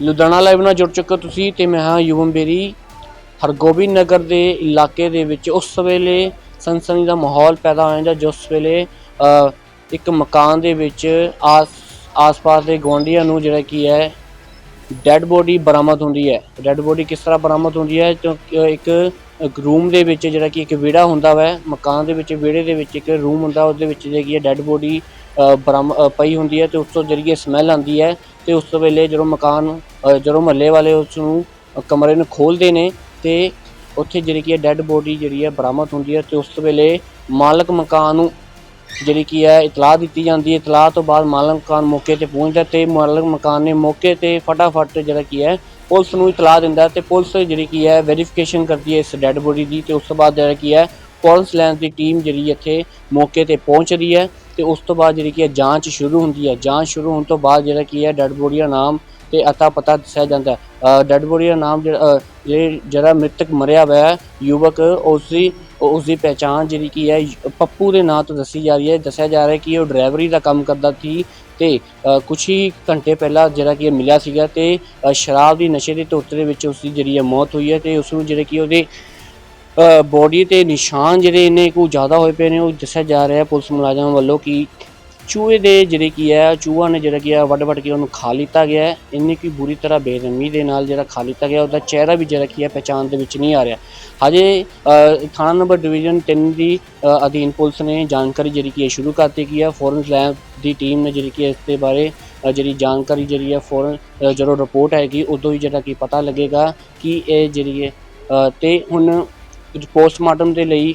Ludhiana live ਨਾਲ ਜੁੜ ਚੁੱਕੇ ਤੁਸੀਂ ਤੇ ਮੈਂ ਹਾਂ ਯੂਵਮ ਬੇਰੀ। ਹਰਗੋਬਿੰਦ ਨਗਰ ਦੇ ਇਲਾਕੇ ਦੇ ਵਿੱਚ ਉਸ ਵੇਲੇ ਸਨਸਨੀ ਦਾ ਮਾਹੌਲ ਪੈਦਾ ਹੋ ਜਾਂਦਾ ਜਿਸ ਵੇਲੇ ਇੱਕ ਮਕਾਨ ਦੇ ਵਿੱਚ ਆਸ, ਆਸ-ਪਾਸ ਦੇ ਗੁਆਂਢੀਆਂ ਨੂੰ ਜਿਹੜਾ ਕੀ ਹੈ ਡੈੱਡ ਬੋਡੀ ਬਰਾਮਦ ਹੁੰਦੀ ਹੈ। ਡੈੱਡ ਬੋਡੀ ਕਿਸ ਤਰ੍ਹਾਂ ਬਰਾਮਦ ਹੁੰਦੀ ਹੈ? ਕਿਉਂਕਿ ਇੱਕ ਰੂਮ ਦੇ ਵਿੱਚ ਜਿਹੜਾ ਕਿ ਇੱਕ ਵਿਹੜਾ ਹੁੰਦਾ ਵੈ, ਮਕਾਨ ਦੇ ਵਿੱਚ, ਵਿਹੜੇ ਦੇ ਵਿੱਚ ਇੱਕ ਰੂਮ ਹੁੰਦਾ, ਉਹਦੇ ਵਿੱਚ ਜਿਹੜੀ ਹੈ ਡੈੱਡ ਬੋਡੀ ਬਰਾਮ ਪਈ ਹੁੰਦੀ ਹੈ ਤੇ ਉਸ ਤੋਂ ਜਿਹੜੀ ਸਮੈਲ ਆਉਂਦੀ ਹੈ ਤੇ ਉਸ ਤੋਂ ਵੇਲੇ ਜਦੋਂ ਮਕਾਨ ਜਦੋਂ ਮਹੱਲੇ ਵਾਲੇ ਉਸ ਨੂੰ ਕਮਰੇ ਨੂੰ ਖੋਲਦੇ ਨੇ ਤੇ ਉੱਥੇ ਜਿਹੜੀ ਕਿ ਡੈੱਡ ਬੋਡੀ ਜਿਹੜੀ ਹੈ ਬਰਾਮਦ ਹੁੰਦੀ ਹੈ ਤੇ ਉਸ ਵੇਲੇ ਮਾਲਕ ਮਕਾਨ ਨੂੰ ਜਿਹੜੀ ਕੀ ਹੈ ਇਤਲਾਹ ਦਿੱਤੀ ਜਾਂਦੀ ਹੈ। ਇਤਲਾਹ ਤੋਂ ਬਾਅਦ ਮਾਲਕ ਮਕਾਨ ਮੌਕੇ ਤੇ ਪਹੁੰਚਦਾ ਤੇ ਮਾਲਕ ਮਕਾਨ ਨੇ ਮੌਕੇ ਤੇ ਫਟਾਫਟ ਜਿਹੜਾ ਕੀ ਹੈ ਪੁਲਿਸ ਨੂੰ ਇਤਲਾਹ ਦਿੰਦਾ ਤੇ ਪੁਲਿਸ ਜਿਹੜੀ ਕੀ ਹੈ ਵੈਰੀਫਿਕੇਸ਼ਨ ਕਰਦੀ ਹੈ ਇਸ ਡੈੱਡ ਬੋਡੀ ਦੀ ਤੇ ਉਸ ਤੋਂ ਬਾਅਦ ਜਿਹੜਾ ਕੀ ਹੈ ਪੁਲਿਸ ਲੈਂਸ ਦੀ ਟੀਮ ਜਿਹੜੀ ਇੱਥੇ ਮੌਕੇ ਤੇ ਪਹੁੰਚਦੀ ਹੈ ਤੇ ਉਸ ਤੋਂ ਬਾਅਦ ਜਿਹੜੀ ਕੀ ਹੈ, ਜਾਂਚ ਸ਼ੁਰੂ ਹੁੰਦੀ ਹੈ। ਜਾਂਚ ਸ਼ੁਰੂ ਹੋਣ ਤੋਂ ਬਾਅਦ ਜਿਹੜਾ ਕੀ ਹੈ ਡੈੱਡ ਬੋਡੀ ਦਾ ਨਾਮ ਤੇ ਅਤਾ ਪਤਾ ਦੱਸਿਆ ਜਾਂਦਾ ਡੈੱਡ ਬੋਡੀ ਦਾ ਨਾਮ ਜਿਹੜਾ ਜਿਹੜਾ ਮ੍ਰਿਤਕ ਮਰਿਆ ਹੋਇਆ ਯੁਵਕ, ਉਸ ਦੀ ਉਸ ਦੀ ਪਹਿਚਾਣ ਜਿਹੜੀ ਕੀ ਹੈ ਪੱਪੂ ਦੇ ਨਾਂ ਤੋਂ ਦੱਸੀ ਜਾ ਰਹੀ ਹੈ। ਦੱਸਿਆ ਜਾ ਰਿਹਾ ਹੈ ਕਿ ਉਹ ਡਰਾਈਵਰੀ ਦਾ ਕੰਮ ਕਰਦਾ ਸੀ ਤੇ ਅ, ਕੁਛ ਹੀ ਘੰਟੇ ਪਹਿਲਾਂ ਜਿਹੜਾ ਕਿ ਮਿਲਿਆ ਸੀਗਾ ਤੇ ਸ਼ਰਾਬ ਦੀ ਨਸ਼ੇ ਦੇ ਧੁੱਤ ਦੇ ਵਿੱਚ ਉਸ ਦੀ ਜਿਹੜੀ ਹੈ ਮੌਤ ਹੋਈ ਹੈ ਤੇ ਉਸ ਨੂੰ ਜਿਹੜੇ ਕਿ ਉਹਦੇ ਬੋਡੀ ਤੇ ਨਿਸ਼ਾਨ ਜਿਹੜੇ ਨੇ ਕੋ ਜ਼ਿਆਦਾ ਹੋਏ ਪਏ ਨੇ ਉਹ ਦੱਸਿਆ ਜਾ ਰਿਹਾ ਹੈ ਪੁਲਿਸ ਮੁਲਾਜ਼ਮਾਂ ਵੱਲੋਂ ਕਿ ਚੂਹੇ ਦੇ ਜਿਹੜੇ ਕੀ ਹੈ, ਚੂਹਾ ਨੇ ਜਿਹੜਾ ਕੀ ਹੈ ਵੱਡ ਵੱਡ ਕੇ ਉਹਨੂੰ ਖਾ ਲਿੱਤਾ ਗਿਆ ਹੈ। ਇੰਨੀ ਕੀ ਬੁਰੀ ਤਰ੍ਹਾਂ ਬੇਰਹਿਮੀ ਦੇ ਨਾਲ ਜਿਹੜਾ ਖਾ ਲਿੱਤਾ ਗਿਆ, ਉਹਦਾ ਚਿਹਰਾ ਵੀ ਜਿਹੜਾ ਕੀ ਹੈ ਪਛਾਣ ਦੇ ਵਿੱਚ ਨਹੀਂ ਆ ਰਿਹਾ। ਹਜੇ ਥਾਣਾ ਨੰਬਰ ਡਿਵੀਜ਼ਨ 3 ਦੀ ਅਧੀਨ ਪੁਲਿਸ ਨੇ ਜਾਣਕਾਰੀ ਜਿਹੜੀ ਕੀ ਹੈ, ਸ਼ੁਰੂ ਕਰਤੀ ਦਿੱਤੀ ਹੈ। ਫੋਰਨ ਲੈਬ ਦੀ ਟੀਮ ਨੇ ਜਿਹੜੀ ਕੀ ਇਸ ਦੇ ਬਾਰੇ ਜਿਹੜੀ ਜਾਣਕਾਰੀ ਜਿਹੜੀ ਹੈ, ਫੋਰਨ ਜਦੋਂ ਰਿਪੋਰਟ ਆਏਗੀ, ਉਦੋਂ ਹੀ ਜਿਹੜਾ ਕੀ ਪਤਾ ਲੱਗੇਗਾ ਕਿ ਇਹ ਜਿਹੜੀ ਹੈ ਤੇ ਹੁਣ ਪੋਸਟਮਾਰਟਮ ਦੇ ਲਈ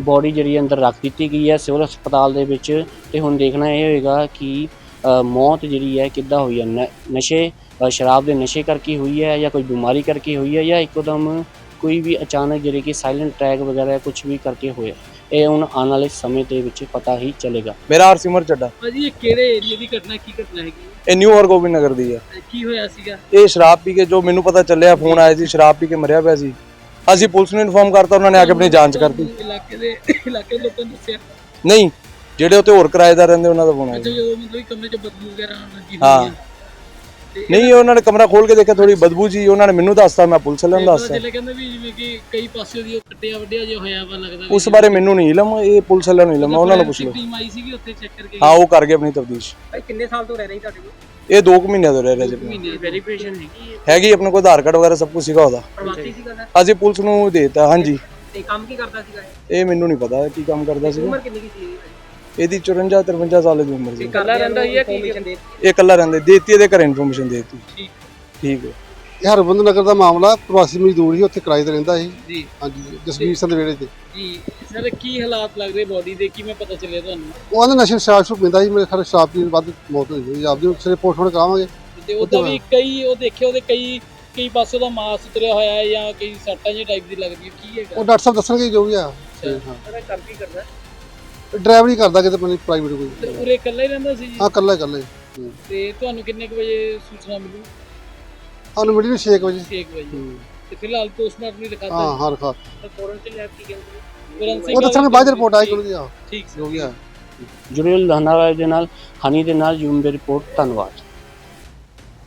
ਬੋਡੀ ਜਿਹੜੀ ਹੈ ਅੰਦਰ ਰੱਖ ਦਿੱਤੀ ਗਈ ਹੈ ਸਿਵਲ ਹਸਪਤਾਲ ਦੇ ਵਿੱਚ ਤੇ ਹੁਣ ਦੇਖਣਾ ਇਹ ਹੋਏਗਾ ਕਿ ਮੌਤ ਜਿਹੜੀ ਹੈ ਕਿੱਦਾਂ ਹੋਈ ਹੈ? ਨ- ਨਸ਼ੇ ਸ਼ਰਾਬ ਦੇ ਨਸ਼ੇ ਕਰਕੇ ਹੋਈ ਹੈ ਜਾਂ ਕੋਈ ਬਿਮਾਰੀ ਕਰਕੇ ਹੋਈ ਹੈ ਜਾਂ ਇੱਕੋਦਮ ਕੋਈ ਵੀ ਅਚਾਨਕ ਜਿਹੜੀ ਕਿ ਸਾਇਲੈਂਟ ਅਟੈਕ ਵਗੈਰਾ ਕੁਝ ਵੀ ਕਰਕੇ ਹੋਇਆ? ਇਹ ਹੁਣ ਆਉਣ ਵਾਲੇ ਸਮੇਂ ਦੇ ਵਿੱਚ ਪਤਾ ਹੀ ਚੱਲੇਗਾ। ਮੇਰਾ ਹਰਸਿਮਰ ਚੱਡਾ। ਭਾਜੀ ਇਹ ਕਿਹੜੇ ਏਰੀਆ ਦੀ ਘਟਨਾ ਕੀ ਘਟਨਾ ਹੈਗੀ? ਇਹ ਨਿਊ ਹਰਗੋਬਿੰਦ ਨਗਰ ਦੀ ਹੈ? ਕੀ ਹੋਇਆ ਸੀਗਾ? ਇਹ ਸ਼ਰਾਬ ਪੀ ਕੇ ਜੋ ਮੈਨੂੰ ਪਤਾ ਚੱਲਿਆ ਫੋਨ ਆਇਆ ਸੀ ਸ਼ਰਾਬ ਪੀ ਕੇ ਮਰਿਆ ਪਿਆ ਸੀ। ਅਸੀਂ ਪੁਲਿਸ ਨੂੰ ਇਨਫੋਰਮ ਕਰਤਾ ਉਹਨਾਂ ਨੇ ਆ ਕੇ ਆਪਣੀ ਜਾਂਚ ਕਰਤੀ। ਇਲਾਕੇ ਦੇ ਇਲਾਕੇ ਦੇ ਲੋਕਾਂ ਨੇ ਦੱਸਿਆ? ਨਹੀਂ ਜਿਹੜੇ ਉੱਥੇ ਹੋਰ ਕਿਰਾਏਦਾਰ ਰਹਿੰਦੇ ਉਹਨਾਂ ਦਾ ਫੋਨ ਆਇਆ। ਅੱਛਾ। ਜਦੋਂ ਮਤਲਬ ਕਿ ਕਮਰੇ 'ਚ ਬਦਬੂ ਵਗੈਰਾ ਆਉਣ ਲੱਗੀ ਹਾਂ। ਹੋਈ ਹੈ ਨਹੀਂ ਉਹਨਾਂ ਨੇ ਕਮਰਾ ਖੋਲ ਕੇ ਦੇਖਿਆ ਥੋੜੀ ਬਦਬੂ ਜੀ ਉਹਨਾਂ ਨੇ ਮੈਨੂੰ ਦੱਸਤਾ ਮੈਂ ਪੁਲਿਸ ਵਾਲਿਆਂ ਨੂੰ ਦੱਸਤਾ। ਚੱਲਿਆ ਕਹਿੰਦੇ ਵੀ ਜਿਵੇਂ ਕਿ ਕਈ ਪਾਸੇ ਦੀ ਉਹ ਕੱਟਿਆ ਵੱਡਿਆ ਜਿਹਾ ਹੋਇਆ ਵਾ ਲੱਗਦਾ ਉਸ ਬਾਰੇ ਮੈਨੂੰ ਨਹੀਂ ਇਲਮ ਇਹ ਪੁਲਿਸ ਵਾਲਿਆਂ ਨੂੰ ਇਲਮ ਉਹਨਾਂ ਨੂੰ ਪੁੱਛ ਲਓ। ਟੀਮ ਆਈ ਸੀਗੀ ਉੱਥੇ ਚੈੱਕ ਕਰਕੇ ਹਾਂ ਉਹ ਕਰ ਗਏ ਆਪਣੀ ਤਫਤੀਸ਼। ਭਾਈ ਕਿੰਨੇ ਸਾਲ ਤੋਂ ਰਹਿ ਰਹੀ ਤੁਹਾਡੇ ਕੋਲ? ਇਹ 2 ਮਹੀਨਿਆਂ ਤੋਂ ਰਹਿ ਰਿਹਾ ਜੀ ਮਹੀਨੇ ਵੈਰੀਫਿਕੇਸ਼ਨ ਹੈਗੀ ਹੈਗੀ ਆਪਣੇ ਕੋਲ ਆਧਾਰ ਕਾਰਡ ਵਗੈਰਾ ਸਭ ਕੁਝ ਸੀਗਾ ਉਹਦਾ। ਪ੍ਰਵਾਸੀ ਸੀਗਾ ਸਰ ਅਸੀਂ ਪੁਲਿਸ ਨੂੰ ਦੇਤਾ ਹਾਂਜੀ। ਤੇ ਕੰਮ ਕੀ ਕਰਦਾ ਸੀਗਾ ਇਹ? ਇਹ ਮੈਨੂੰ ਨਹੀਂ ਪਤਾ ਕੀ ਕੰਮ ਕਰਦਾ ਸੀਗਾ। ਉਮਰ ਕਿੰਨੀ ਕੀ ਸੀ ਇਹਦੀ? ਇਹਦੀ 54 53 ਸਾਲ ਦੀ ਉਮਰ ਸੀ। ਇਕੱਲਾ ਰਹਿੰਦਾ ਹੀ ਹੈ ਕੀ ਇਹ ਇਕੱਲਾ ਰਹਿੰਦੇ ਦੇਤੀ ਇਹਦੇ ਘਰੇ ਇਨਫੋਰਮੇਸ਼ਨ ਦੇਤੀ। ਠੀਕ। ਠੀਕ ਹੈ। ਇਹ ਹਰਬੰਦ ਨਗਰ ਦਾ ਮਾਮਲਾ ਪ੍ਰਵਾਸੀ ਮਜ਼ਦੂਰ ਸੀ ਉੱਥੇ ਕਿਰਾਏ ਤੇ ਰਹਿੰਦਾ ਸੀ। ਜੀ। ਹਾਂਜੀ ਜਸਵੀਰ ਸਿੰਘ ਦੇ ਵਿਹੜੇ ਤੇ। ਜੀ। ਸਰ ਕੀ ਹਾਲਾਤ ਲੱਗ ਰਹੇ ਬੋਡੀ ਦੇ? ਕਿਵੇਂ ਪਤਾ ਚੱਲਿਆ ਤੁਹਾਨੂੰ? ਉਹ ਆਂਦੇ ਨਸ਼ੇ ਸ਼ਰਾਬ ਸ਼ੁਰੂ ਪੀਂਦਾ ਸੀ ਮੇਰੇ ਖਰੇ ਸ਼ਰਾਬ ਪੀਣ ਬਾਅਦ ਮੌਤ ਹੋਈ ਹੋਈ ਆਪਦੀ ਸਿਰੇ ਪੋਸਟਮਾਰਟਮ ਕਰਾਵਾਂਗੇ। ਤੇ ਉਹਦਾ ਵੀ ਕਈ ਉਹ ਦੇਖਿਆ ਉਹਦੇ ਕਈ ਕਈ ਪਾਸੇ ਦਾ ਮਾਸ ਉਤਰਿਆ ਹੋਇਆ ਹੈ ਜਾਂ ਕਈ ਸੱਟਾਂ ਜਿਹੀ ਟਾਈਪ ਦੀ ਲੱਗਦੀ ਹੈ ਕੀ ਹੈਗਾ? ਉਹ ਡਾਕਟਰ ਸਾਹਿਬ ਦੱਸਣਗੇ ਜੋ ਵੀ ਆ। ਅੱਛਾ। ਉਹਦਾ ਕੰਮ ਕੀ ਕਰਦਾ? ਡਰਾਈਵਰੀ ਕਰਦਾ ਕਿਤੇ ਪਣੀ ਪ੍ਰਾਈਵੇਟ ਕੋਈ। ਤੇ ਉਰੇ ਇਕੱਲਾ ਹੀ ਰਹਿੰਦਾ ਸੀ ਜੀ? ਹਾਂ ਕੱਲਾ ਕੱਲਾ ਹੀ। ਹੂੰ। ਤੇ ਤੁਹਾਨੂੰ ਕਿੰਨੇ ਕੁ ਵਜੇ ਸੂਚਨਾ ਮਿਲੀ? ਸਾਨੂੰ ਮਿਲੀ ਨੂੰ 6 ਵਜੇ। 6 ਵਜੇ। ਹੂੰ। ਤੇ ਫਿਲਹਾਲ ਪੋਸਟਮਾਰਟਮ ਨਹੀਂ ਦਿਖਾਤਾ। ਹਾਂ ਹਾਂ ਰਖਾ ਫੋਰਨ ਚ ਲੈਬ ਕੀ ਕਹਿੰਦੇ ਉਹ ਦੱਸਣਗੇ ਬਾਅਦ ਰਿਪੋਰਟ ਆਏਗੀ ਉਹਨਾਂ ਦੀ ਆ। ਠੀਕ ਜੋ ਵੀ ਆ ਜੁੜੇ ਵਾਲੇ ਦੇ ਨਾਲ ਹਨੀ ਦੇ ਨਾਲ ਯੂਮ ਦੀ ਰਿਪੋਰਟ ਧੰਨਵਾਦ।